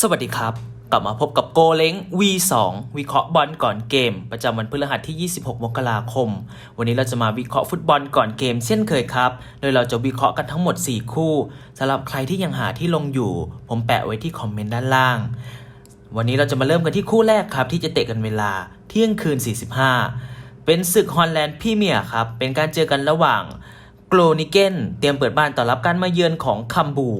สวัสดีครับ กลับมาพบกับโกเล้ง V2 วิเคราะห์บอลก่อนเกม ประจำวันพฤหัสที่ 26 มกราคม วันนี้เราจะมาวิเคราะห์ฟุตบอลก่อนเกมเช่นเคยครับ โดยเราจะวิเคราะห์กันทั้งหมด 4 คู่สำหรับใครที่ยังหาที่ลงอยู่ ผมแปะไว้ที่คอมเมนต์ด้านล่าง วันนี้เราจะมาเริ่มกันที่คู่แรกครับ ที่จะเตะกันเวลาเที่ยงคืน 45 เป็นศึกฮอลแลนด์พรีเมียร์ครับ เป็นการเจอกันระหว่างโกลนิเกนเตรียมเปิดบ้านต้อนรับการมาเยือนของคัมบู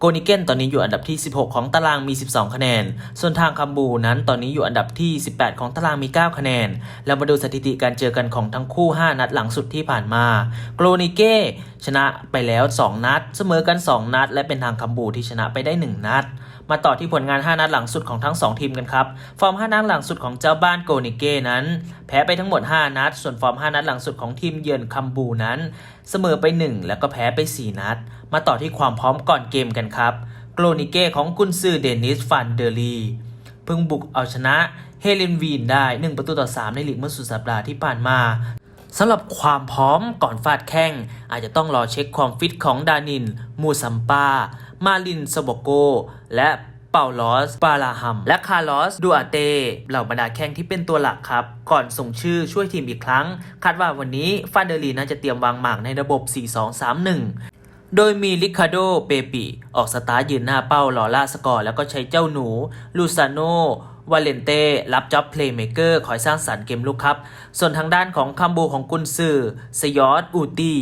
โกนิเกนตอนนี้อยู่อันดับที่ 16 ของตารางมี 12 คะแนน ส่วนทางคัมบูนั้นตอนนี้อยู่อันดับที่ 18 ของตารางมี 9 คะแนน แล้วมาดูสถิติการเจอกันของทั้งคู่ 5 นัดหลังสุดที่ผ่านมา โกลนิเกชนะไปแล้ว 2 นัด เสมอกัน 2 นัด และเป็นทางคัมบูที่ชนะไปได้ 1 นัด มาต่อที่ผลงาน 5 นัดหลังสุดของทั้ง 2 ทีมกันครับ ฟอร์ม 5 นัดหลังสุดของเจ้าบ้านโกนิเก้นั้น แพ้ไปทั้งหมด 5 นัด ส่วนฟอร์ม 5 นัดหลังสุดของทีมเยือนคัมบูนั้น เสมอไป 1 แล้วก็แพ้ไป 4 นัด มาต่อที่ความพร้อมก่อนเกมกันครับ โกลนิเก้ของกุนซือเดนิสฟันเดอรีเพิ่งบุกเอาชนะเฮเลนวีนได้ 1 ประตูต่อ 3 ในลีกเมื่อสุดสัปดาห์ที่ผ่านมาสำหรับความพร้อมก่อนฟาดแข้ง อาจจะต้องรอเช็คความฟิตของดานิน มูซัมปา มาลินสโบโก และเปาลอสปาลาฮัม และคาร์ลอสดูอาเต เหล่าบรรดาแข้งที่เป็นตัวหลักครับ ก่อนส่งชื่อช่วยทีมอีกครั้ง คาดว่าวันนี้ฟานเดอรีน่าจะเตรียมวางหมากในระบบ 4-2-3-1โดยมีลิคาโด เปปิออกสตาร์ยืนหน้าเป้ารอล่าสกอร์ แล้วก็ใช้เจ้าหนู ลูซาโน วาเลนเต้ รับจ็อบเพลย์เมเกอร์ คอยสร้างสรรค์เกมลุกครับ ส่วนทางด้านของคัมบูของกุนซือ สยอตอูตี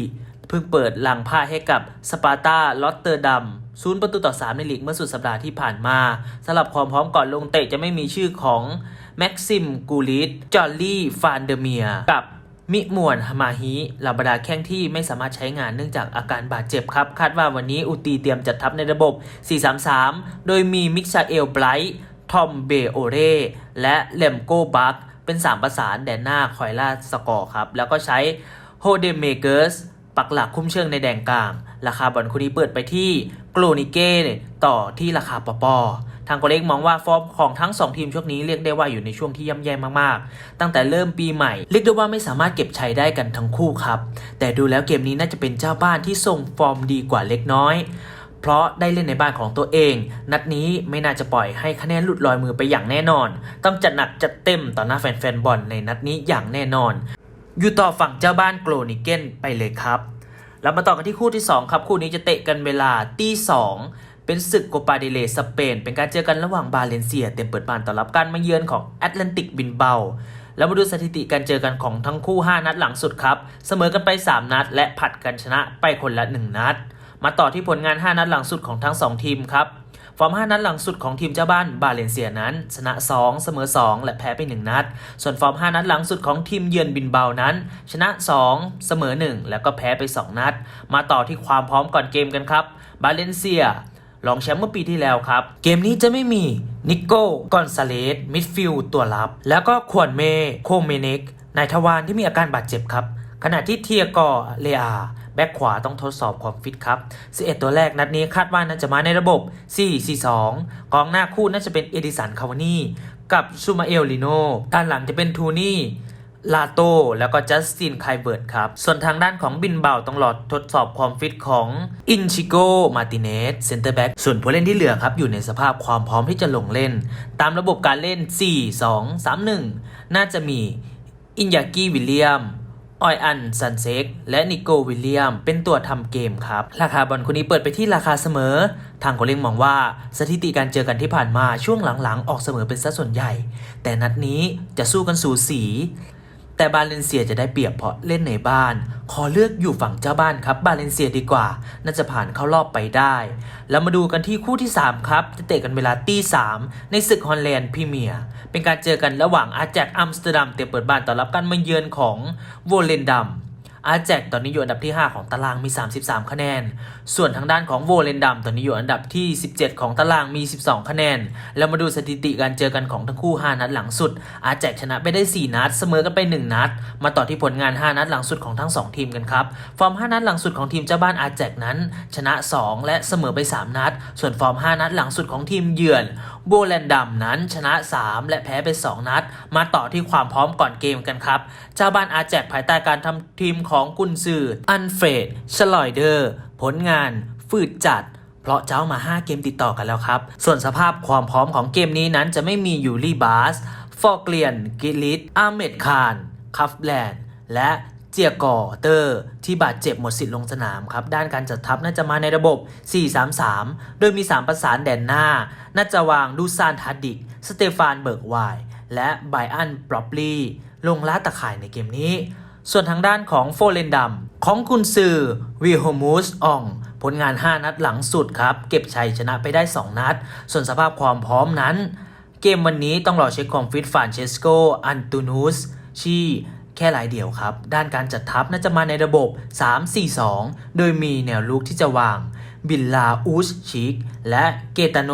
เพิ่งเปิดหลังผ้าให้กับสปาร์ตาลอตเตอร์ดัมศูนย์ประตูต่อ 3 ในลีกเมื่อสุดสัปดาห์ที่ผ่านมาสำหรับความพร้อมก่อนลงเตะจะไม่มีชื่อของแม็กซิมกูลิตจอลลี่ฟานเดเมีย กับมิมวนฮามาฮิลาบดาแข้งที่ไม่สามารถใช้งานเนื่องจากอาการบาดเจ็บครับ คาดว่าวันนี้อุตีเตรียมจัดทัพในระบบ 4-3-3 โดยมีมิกซาเอลไบรท์ทอมเบโอเรและเลมโกบักเป็น 3 ประสานแดนหน้าคอยล่าสกอร์ครับ แล้วก็ใช้โฮเดเมเกอร์ส ปักหลักคุ้มเชิงในแดงกลาง ราคาบอลคู่นี้เปิดไปที่โกลนิเก้ต่อที่ราคาปอปอทางโกเล็กมองว่าฟอร์มของทั้ง 2 ทีมช่วงนี้เรียกได้ว่าอยู่ในช่วงที่ย่ำแย่มากๆ ตั้งแต่เริ่มปีใหม่ เรียกได้ว่าไม่สามารถเก็บชัยได้กันทั้งคู่ครับ แต่ดูแล้วเกมนี้น่าจะเป็นเจ้าบ้านที่ส่งฟอร์มดีกว่าเล็กน้อย เพราะได้เล่นในบ้านของตัวเอง นัดนี้ไม่น่าจะปล่อยให้คะแนนหลุดลอยมือไปอย่างแน่นอน ต้องจัดหนักจัดเต็มต่อหน้าแฟนๆบอลในนัดนี้อย่างแน่นอน อยู่ต่อฝั่งเจ้าบ้านโกลนิเกนไปเลยครับ แล้วมาต่อกันที่คู่ที่ 2 ครับ คู่นี้จะเตะกันเวลาตีสองเป็นศึกโกปาเดเลสเปน เป็นการเจอกันระหว่างบาเลนเซีย เต็มเปิดบ้านต้อนรับการมาเยือนของแอตแลนติกบินเบา แล้วมาดูสถิติการเจอกันของทั้งคู่ 5 นัดหลังสุดครับ เสมอกันไป 3 นัด และผัดกันชนะไปคนละ 1 นัด มาต่อที่ผลงาน 5 นัดหลังสุดของทั้ง 2 ทีมครับ ฟอร์ม 5 นัดหลังสุดของทีมเจ้าบ้านบาเลนเซียนั้น ชนะ 2 เสมอ 2 และแพ้ไป 1 นัด ส่วนฟอร์ม 5 นัดหลังสุดของทีมเยือนบินเบานั้น ชนะ 2 เสมอ 1 แล้วก็แพ้ไป 2 นัด มาต่อที่ความพร้อมก่อนเกมกันครับ บาเลนเซียรองแชมป์เมื่อปีที่แล้วครับ เกมนี้จะไม่มีนิโก้กอนซาเลสมิดฟิลด์ตัวรับ แล้วก็ควอนเมโคเมเนกนายทวารที่มีอาการบาดเจ็บครับ ขณะที่เทียกอเลอา แบ็คขวาต้องทดสอบความฟิตครับ 11 ตัวแรกนัดนี้คาดว่าน่าจะมาในระบบ 4-4-2 กองหน้าคู่น่าจะเป็นเอดิสันคาวานี่กับซูมาเอลลิโนด้านหลังจะเป็นทูนี่ลาโตแล้วก็จัสตินไคเบิร์ดครับ ส่วนทางด้านของบินเบาต้องรอทดสอบความฟิตของอินชิโกมาติเนสเซนเตอร์แบ็กส่วนผู้เล่นที่เหลือครับ อยู่ในสภาพความพร้อมที่จะลงเล่น ตามระบบการเล่น 4-2-3-1 น่าจะมีอินยากิวิลเลียม ออยอัน ซันเซก และนิโกวิลเลียม เป็นตัวทำเกมครับ ราคาบอลคนนี้เปิดไปที่ราคาเสมอ ทางโคเล้งมองว่าสถิติการเจอกันที่ผ่านมาช่วงหลังๆ ออกเสมอเป็นสัดส่วนใหญ่ แต่นัดนี้จะสู้กันสูสี แต่บาเลนเซียจะได้เปรียบเพราะเล่นในบ้าน ขอเลือกอยู่ฝั่งเจ้าบ้านครับบาเลนเซียดีกว่า น่าจะผ่านเข้ารอบไปได้ แล้วมาดูกันที่คู่ที่ 3 ครับ จะเตะกันเวลาตีสามในศึกฮอลแลนด์พรีเมียร์เป็นการเจอกันระหว่างอาแจกอัมสเตอร์ดัมเตรียมเปิดบ้านต้อนรับการมาเยือนของโวเลนดัม อาแจกตอนนี้อยู่อันดับที่ 5 ของตารางมี 33 คะแนน ส่วนทางด้านของโวเลนดัมตอนนี้อยู่อันดับที่ 17 ของตารางมี 12 คะแนน แล้วมาดูสถิติการเจอกันของทั้งคู่ 5 นัดหลังสุด อาแจกชนะไปได้ 4 นัด เสมอกันไป 1 นัด มาต่อที่ผลงาน 5 นัดหลังสุดของทั้ง 2 ทีมกันครับ ฟอร์ม 5 นัดหลังสุดของทีมเจ้าบ้านอาแจกนั้น ชนะ 2 และเสมอไป 3 นัด ส่วนฟอร์ม 5 นัดหลังสุดของทีมเยือนโบแลนดัมนั้นชนะ 3 และแพ้ไป 2 นัด มาต่อที่ความพร้อมก่อนเกมกันครับ เจ้าบ้านอาแจกภายใต้การทำทีมของสองกุนซืออันเฟรดชลอยเดอร์ ผลงานฝืดจัดพเพราะเจ้ามา 5 เกมติดต่อกันแล้วครับ ส่วนสภาพความพร้อมของเกมนี้นั้นจะไม่มียูรีบาส ฟอร์เกลียน กิลิตอาเมดคารคัฟแลนด์ และเจียกอเตอร์ ที่บาดเจ็บหมดสิทธิ์ลงสนามครับ ด้านการจัดทัพน่าจะมาในระบบ 4-3-3 โดยมี 3 ประสานแดนหน้า น่าจะวางดูซานทาดิก สเตฟานเบิร์กไวน์และไบอันบรอปลีลงล่าตะข่ายในเกมนี้ ส่วนทางด้านของโฟเลนดัมของคุณซือวิโฮมูสอองผลงาน 5 นัดหลังสุดครับ เก็บชัยชนะไปได้ 2 นัด ส่วนสภาพความพร้อมนั้น เกมวันนี้ต้องรอเช็คความฟิตฟานเชสโก อันตูนูสชีแค่หลายเดียวครับ ด้านการจัดทัพน่าจะมาในระบบ 3-4-2 โดยมีแนวลุกที่จะวาง บิลลาอูสชิกและเกตาโน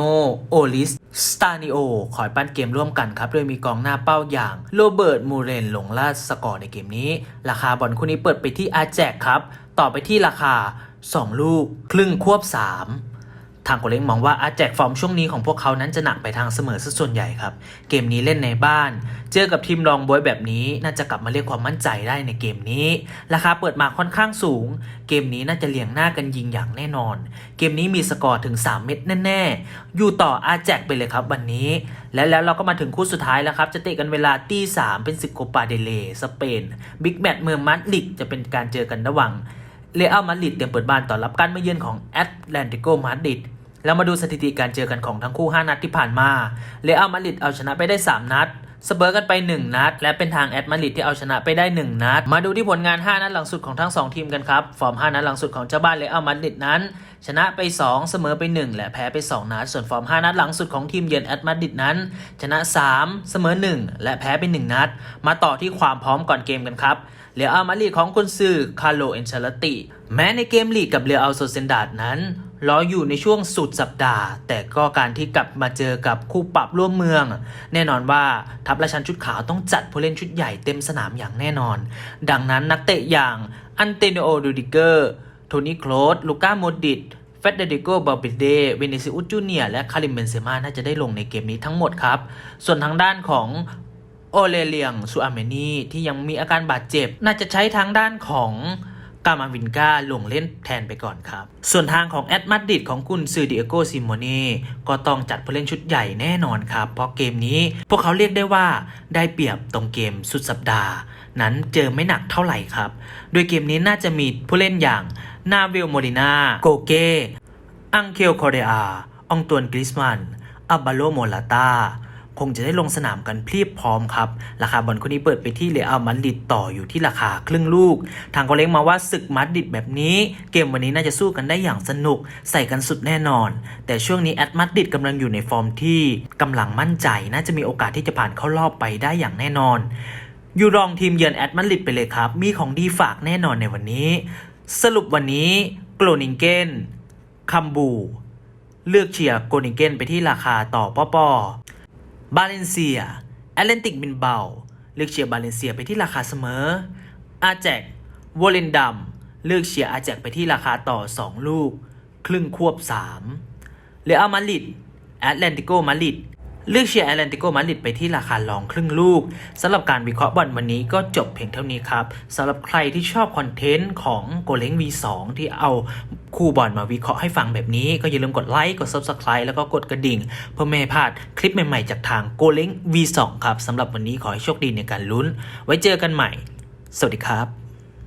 โอลิสสตานิโอคอยปั้นเกมร่วมกันครับ โดยมีกองหน้าเป้าอย่างโรเบิร์ตมูเรนลงล่าสกอร์ในเกมนี้ ราคาบอลคู่นี้เปิดไปที่อาแจกครับ ต่อไปที่ราคา 2 ลูก ครึ่งควบ 3 ทางโกเล้งมองว่าอาแจกฟอร์มช่วงนี้ของพวกเขานั้นจะหนักไปทางเสมอซะส่วนใหญ่ครับ เกมนี้เล่นในบ้าน เจอกับทีมรองบวยแบบนี้น่าจะกลับมาเรียกความมั่นใจได้ในเกมนี้ ราคาเปิดมาค่อนข้างสูง เกมนี้น่าจะเลียงหน้ากันยิงอย่างแน่นอน เกมนี้มีสกอร์ถึง 3 เม็ดแน่ๆ อยู่ต่ออาแจกไปเลยครับวันนี้ และแล้วเราก็มาถึงคู่สุดท้ายแล้วครับ จะเตะกันเวลาตีสามเป็นศึกโคปาเดเลสเปน บิ๊กแมตช์เมืองมาดริดจะเป็นการเจอกันระหว่าง เรอัลมาดริดเตรียมเปิดบ้านต้อนรับการมาเยือนของแอตแลนติโกมาดริดแล้วมาดูสถิติการเจอกันของทั้งคู่ 5 นัดที่ผ่านมาเรอัลมาดริดเอาชนะไปได้ 3 นัดสเสมอกันไป 1 นัด และเป็นทางแอตมาดริดที่เอาชนะไปได้ 1 นัด มาดูที่ผลงาน 5 นัดหลังสุดของทั้ง 2 ทีมกันครับ ฟอร์ม 5 นัดหลังสุดของเจ้าบ้านเรอัลมาดริดนั้น ชนะไป 2 เสมอไป 1 และแพ้ไป 2 นัด ส่วนฟอร์ม 5 นัดหลังสุดของทีมเยือนแอตมาดริดนั้น ชนะ 3 เสมอ 1 และแพ้ไป 1 นัด มาต่อที่ความพร้อมก่อนเกมกันครับ เรอัลมาดริดของกุนซือคาร์โลเอนเชลติ แม้ในเกมลีกกับเรอัลโซเซนดาดนั้นรออยู่ในช่วงสุดสัปดาห์ แต่ก็การที่กลับมาเจอกับคู่ปรับร่วมเมือง แน่นอนว่าทัพราชันชุดขาวต้องจัดผู้เล่นชุดใหญ่เต็มสนามอย่างแน่นอน ดังนั้นนักเตะอย่างอันเตโนโอดูดิเกอร์โทนี่โคลสลูก้าโมดิตเฟเดริโกบาบิเด เวเนซิอุสจูเนียและคาริมเบนเซม่าน่าจะได้ลงในเกมนี้ทั้งหมดครับ ส่วนทางด้านของ โอเลเลียงซูอาเมนีที่ยังมีอาการบาดเจ็บ น่าจะใช้ทางด้านของกามาวินกาลงเล่นแทนไปก่อนครับ ส่วนทางของแอตมาดริดของกุนซือดิเอโกซิโมเน่ก็ต้องจัดผู้เล่นชุดใหญ่แน่นอนครับ เพราะเกมนี้พวกเขาเรียกได้ว่าได้เปรียบตรงเกมสุดสัปดาห์ นั้นเจอไม่หนักเท่าไหร่ครับ โดยเกมนี้น่าจะมีผู้เล่นอย่างนาเวลโมรินาโกเกอังเคลคอเรอาองตวนกริสมันอับบาโลโมลาตา งจะได้ลงสนามกันเพียบพร้อมครับ ราคาบอลคนนี้เปิดไปที่เรอัลมาดริดต่ออยู่ที่ราคาครึ่งลูก ทางก็เล้งมาว่าศึกมาดริดแบบนี้ เกมวันนี้น่าจะสู้กันได้อย่างสนุก ใส่กันสุดแน่นอน แต่ช่วงนี้แอตมาดริดกำลังอยู่ในฟอร์มที่กำลังมั่นใจ น่าจะมีโอกาสที่จะผ่านเข้ารอบไปได้อย่างแน่นอน อยู่รองทีมเยือนแอตมาดริดไปเลยครับ มีของดีฝากแน่นอนในวันนี้ สรุปวันนี้โกลนิงเกนคัมบูเลือกเชียร์โกนิงเกนไปที่ราคาต่อปอปอ บาเลนเซียแอตเลนติกบินเบาเลือกเชียร์บาเลนเซียไปที่ราคาเสมอ อาแจกวอลเลนดัมเลือกเชียร์อาแจกไปที่ราคาต่อ 2 ลูก ครึ่งควบ 3เรอัลมาริดแอตเลนติโกมาริดเลือกเชียร์แอตแลนติโกมาริดไปที่ราคารองครึ่งลูกสำหรับการวิเคราะห์บอลวันนี้ก็จบเพียงเท่านี้ครับสำหรับใครที่ชอบคอนเทนต์ของโกเล้ง V2 ที่เอา คู่บอลมาวิเคราะห์ให้ฟังแบบนี้ ก็อย่าลืมกดไลค์กด Subscribe แล้วก็กดกระดิ่ง เพื่อไม่ให้พลาดคลิปใหม่ๆ จากทางโกเล้ง V2 ครับสำหรับวันนี้ขอให้โชคดีในการลุ้น ไว้เจอกันใหม่ สวัสดีครับ